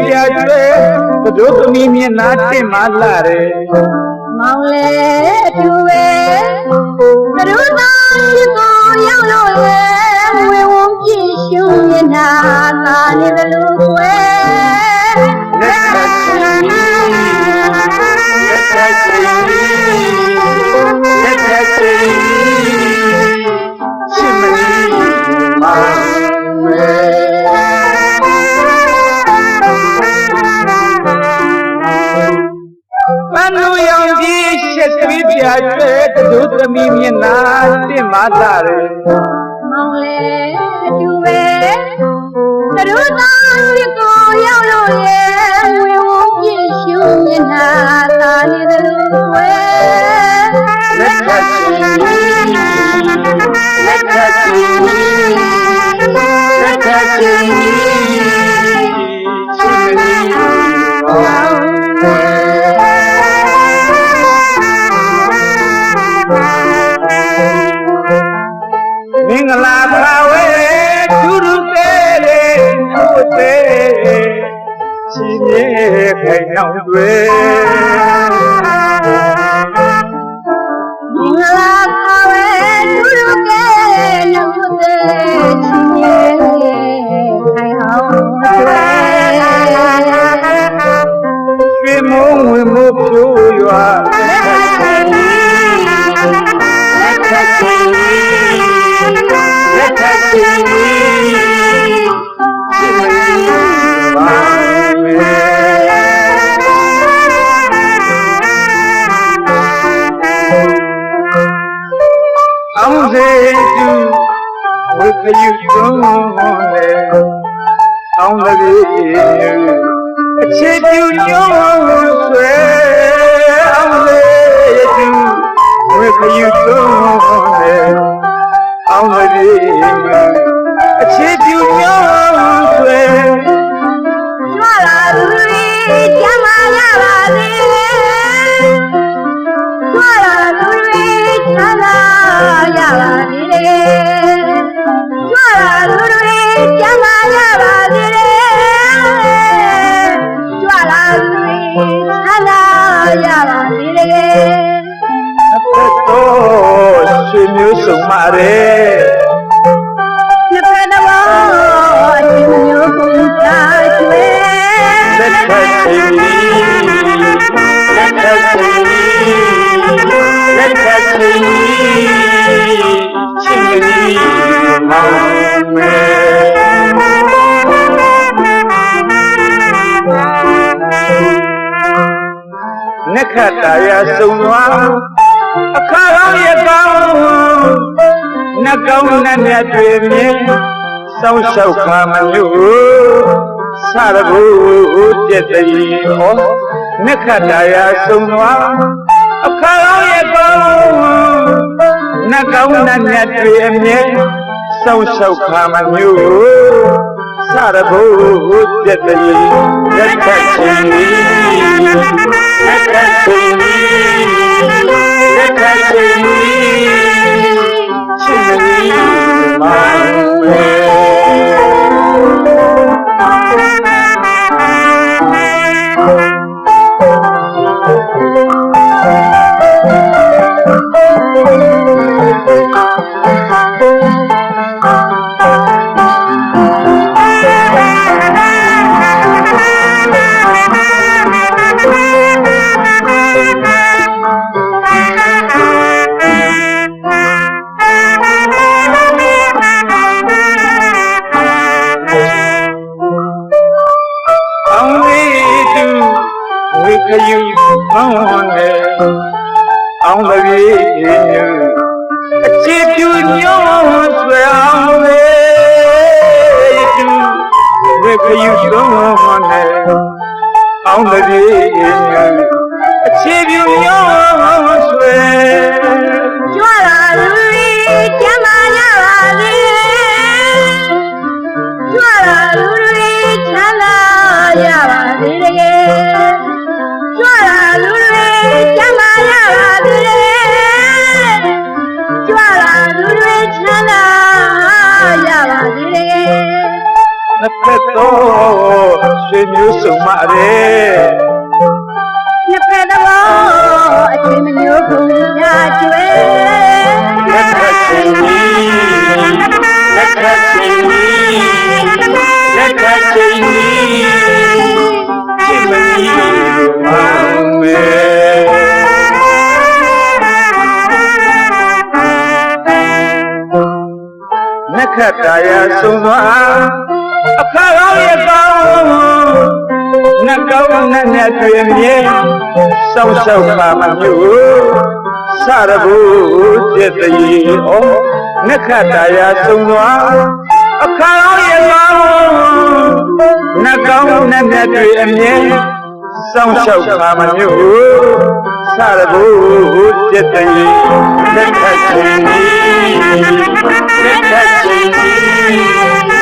ပြကျွဲဘဒုသမီးမျက်နှာတင်မလာတယ်မောင်လေသူပဲသရူသားရှိကိုရောက်လို့လေဝေဝုံပြည့်ရှုံမျက်နာသာနေတယ်လို့ကွယ်လက်ထပ်ချင်လက်ထပ်ချင်လက်ထပ်ချင်ချစ်မလေးမောင်ဝဲ ဘဒုသမီးမျက်နှာတင်မလာတယ်မောင်လေသူပဲသရူသားရှိကိုရောက်လို့လေဝေဝုံပြည့်ရှုံမျက်နာသာနေတယ်လို့ကွယ်လက်ထပ်ချင်လက်ထပ်ချင်လက်ထပ်ချ မြေခိုင်နှောင်းတွေမင်္ဂလာပါဝဲသူတို့ကဲလုံတဲ့ချင်းရဲ့ခိုင်ဟောင်းတွေရွှေမုံဝင်မို့ဖြိုးရွာလက်ထပ်ချင်လက်ထပ်ချင် ဝိခယုသုံးလေအောင်လည်းအခြေပြုညောဆွဲအောင်လေသူဝိခယုသုံးလေအောင်လည်းအခြေပြုညောဆွဲ ကျမ်းမာရပါစေကြွလာသူတွေချမ်းသာရပါစေတော့ရွှေမျိုးစုံမာတယ်နှစ်ဖက်တော်အချင်းမျိုးကိုသာကျွေးလက်ထပ်ချင် ခတာရစုံသွားအခါကောင်းရကောင်းနှကောင်းနဲ့မြတ်တွေမြင်စောင်းလျှောက်ခါမလို့စရဘူးပြည့်တည်းဟောနက္ခတာရစုံသွားအခါကောင်းရကောင်းနှကောင်းနဲ့မြတ်တွေအမြင်စောင်းလျှောက်ခါမလို့ စရ ညောဆွဲအောင်လေးသူဝေခယူပေါင်းလေအောင်မပြေညူအခြေပြူညောဆွဲကြွလာသူတွေကျမ်းမာရပါစေကြွလာသူတွေချမ်းသာရပါစေတကယ် နှစ်ဖက်သောရွှေမျိုးစုံမရဲနှစ်ဖက်သဘောအချိန်မညိုးဘူးညကျွဲလက်ထက်ချင်းကြီးလက်ထက်ချင်းကြီးလက်ထက်ချင်းကြီးချစ်မကြီးအောင်မေနက္ခတ္တရာဆုံးသွား အခါကောင်းရကောင်းနှကောင်းနဲ့နဲ့တွေ့မြဲစောင့်ရှောက်ပါမမျိုးစရဘူးတည်တည်ဩနက္ခတ္တရာဆုံးသွားအခါကောင်းရကောင်းနှကောင်းနဲ့နဲ့တွေ့အမြဲစောင့်ရှောက်ပါမမျိုးစရဘူးတည်တည်လက်ထက်ချင်းလက်ထက်